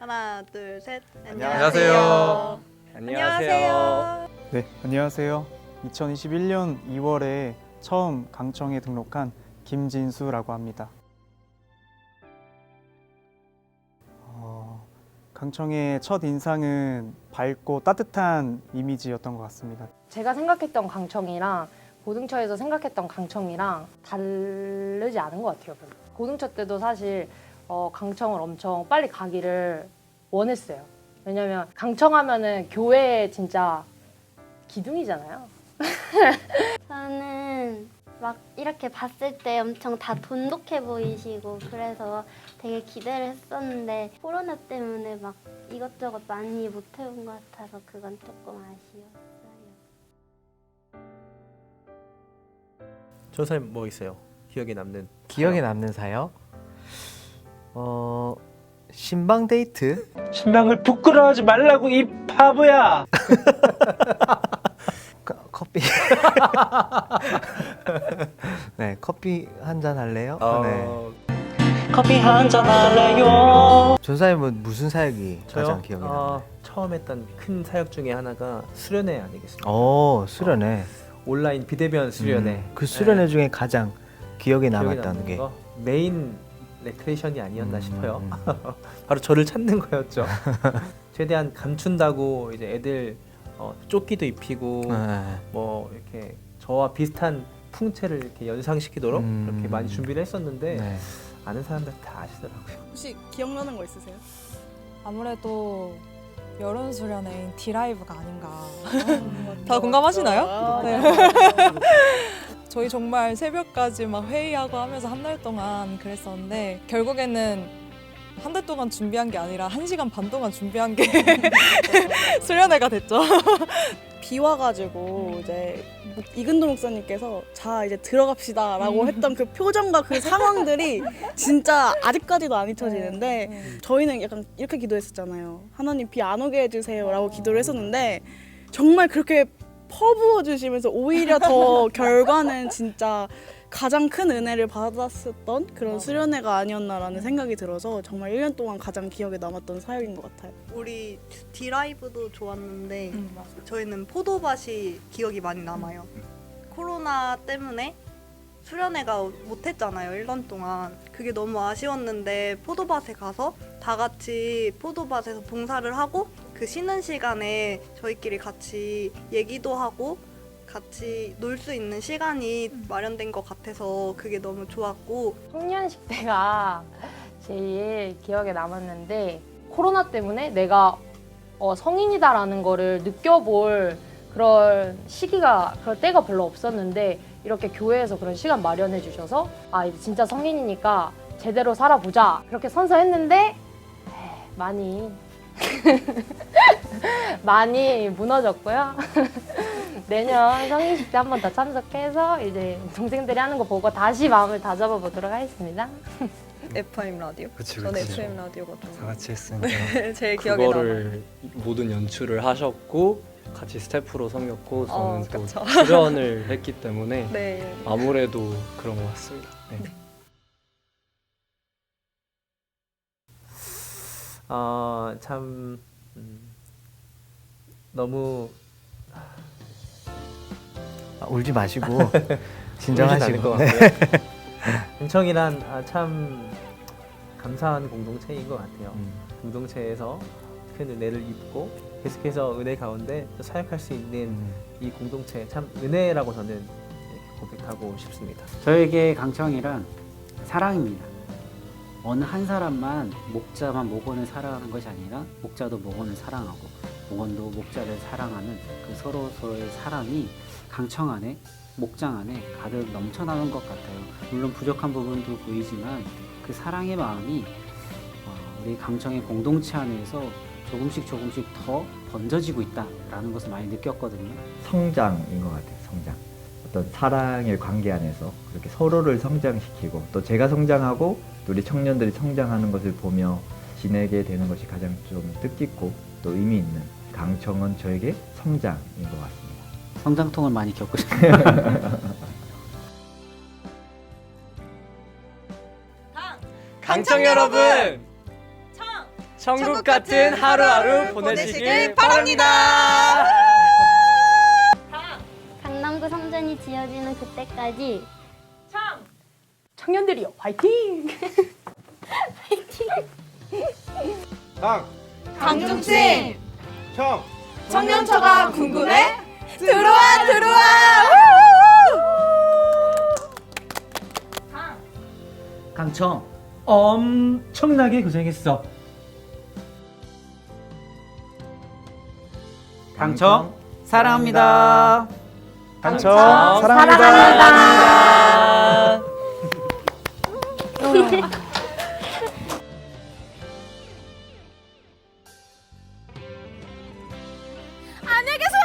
하나, 둘, 셋. 안녕하세요. 안녕하세요. 네, 안녕하세요. 2021년 2월에 처음 강청에 등록한 김진수라고 합니다. 어, 강청의 첫 인상은 밝고 따뜻한 이미지였던 것 같습니다. 제가 생각했던 강청이랑 고등처에서 생각했던 강청이랑 다르지 않은 것 같아요. 별로. 고등처 때도 사실 어, 강청을 엄청 빨리 가기를 원했어요. 왜냐면 강청하면은 교회 진짜 기둥이잖아요. 저는 막 이렇게 봤을 때 엄청 다 돈독해 보이시고 그래서 되게 기대를 했었는데 코로나 때문에 막 이것저것 많이 못 해본 것 같아서 그건 조금 아쉬웠어요. 저 사람 뭐 있어요? 기억에 남는 기억에 남는 사역? 어 신방 데이트? 신방을 부끄러워하지 말라고 이 바보야. 커- 커피. 네 커피 한 잔 할래요? 네. 어, 커피 한잔 할래요. 전사님은 무슨 사역이 저요? 가장 기억에 어, 남나요? 처음 했던 큰 사역 중에 하나가 수련회 아니겠습니까? 오 수련회. 온라인 비대면 수련회. 음, 그 수련회 네. 중에 가장 기억에 기억에 남았다는 남는 게. 거 메인 레크레이션이 아니었나 음, 싶어요. 음. 바로 저를 찾는 거였죠. 최대한 감춘다고 이제 애들 어, 조끼도 입히고 네. 뭐 이렇게 저와 비슷한 풍채를 이렇게 연상시키도록 음. 그렇게 많이 준비를 했었는데 네. 아는 사람들 다 아시더라고요. 혹시 기억나는 거 있으세요? 아무래도 여론 수련회인 디라이브가 아닌가. 다 공감하시나요? 아, 네. 저희 정말 새벽까지 막 회의하고 하면서 한 달 동안 그랬었는데 결국에는 한 달 동안 준비한 게 아니라 한 시간 반 동안 준비한 게 수련회가 됐죠. 비 와가지고 이제 목- 이근도 목사님께서 자 이제 들어갑시다라고 했던 그 표정과 그 상황들이 진짜 아직까지도 안 잊혀지는데 저희는 약간 이렇게 기도했었잖아요. 하나님 비 안 오게 해주세요라고 기도를 했었는데 정말 그렇게 퍼부어 주시면서 오히려 더 결과는 진짜 가장 큰 은혜를 받았었던 그런 수련회가 아니었나라는 생각이 들어서 정말 1년 동안 가장 기억에 남았던 사역인 것 같아요. 우리 디라이브도 좋았는데 음, 저희는 포도밭이 기억이 많이 남아요. 코로나 때문에 수련회가 못했잖아요. 1년 동안. 그게 너무 아쉬웠는데 포도밭에 가서 다 같이 포도밭에서 봉사를 하고 그 쉬는 시간에 저희끼리 같이 얘기도 하고 같이 놀 수 있는 시간이 마련된 것 같아서 그게 너무 좋았고 송년식 때가 제일 기억에 남았는데 코로나 때문에 내가 어, 성인이다라는 거를 느껴볼 그런 시기가 그럴 때가 별로 없었는데 이렇게 교회에서 그런 시간 마련해 주셔서 아 이제 진짜 성인이니까 제대로 살아보자 그렇게 선서했는데 에이, 많이 많이 무너졌고요. 내년 성인식 때 한 번 더 참석해서 이제 동생들이 하는 거 보고 다시 마음을 다잡아 보도록 하겠습니다. FM 라디오. 그치 저는 그치 FM 라디오가 좀다 같이 했으니까 제일 기억에 남아요. 그거를 모든 연출을 하셨고 같이 스태프로 섬겼고 저는 어, 또 그쵸. 출연을 했기 때문에 네. 아무래도 그런 것 같습니다. 네. 어, 참 음, 너무 아, 울지 마시고 진정하시고. 것 네. 같고요. 은청이란 아, 참 감사한 공동체인 것 같아요. 음. 공동체에서 큰 은혜를 입고 계속해서 은혜 가운데 또 사역할 수 있는 음. 이 공동체 참 은혜라고 저는 이렇게 고백하고 싶습니다. 저에게 강청이란 사랑입니다. 어느 한 사람만 목자만 목원을 사랑하는 것이 아니라 목자도 목원을 사랑하고 목원도 목자를 사랑하는 그 서로 서로의 사랑이 강청 안에 목장 안에 가득 넘쳐나는 것 같아요. 물론 부족한 부분도 보이지만 그 사랑의 마음이 어, 우리 강청의 공동체 안에서 조금씩 조금씩 더 번져지고 있다라는 것을 많이 느꼈거든요. 성장인 것 같아요. 성장. 어떤 사랑의 관계 안에서 그렇게 서로를 성장시키고 또 제가 성장하고 또 우리 청년들이 성장하는 것을 보며 지내게 되는 것이 가장 좀 뜻깊고 또 의미 있는 강청은 저에게 성장인 것 같습니다. 성장통을 많이 겪고 싶어요. 강청 여러분 천국 같은 하루하루 보내시길 바랍니다. 지어지는 그때까지 청년들이요 화이팅! 강 강중심 청 청년처가 궁금해? 들어와 들어와! 강청 엄청나게 고생했어. 강청 사랑합니다. 당첨 사랑합니다. 사랑합니다. 안녕히 계세요.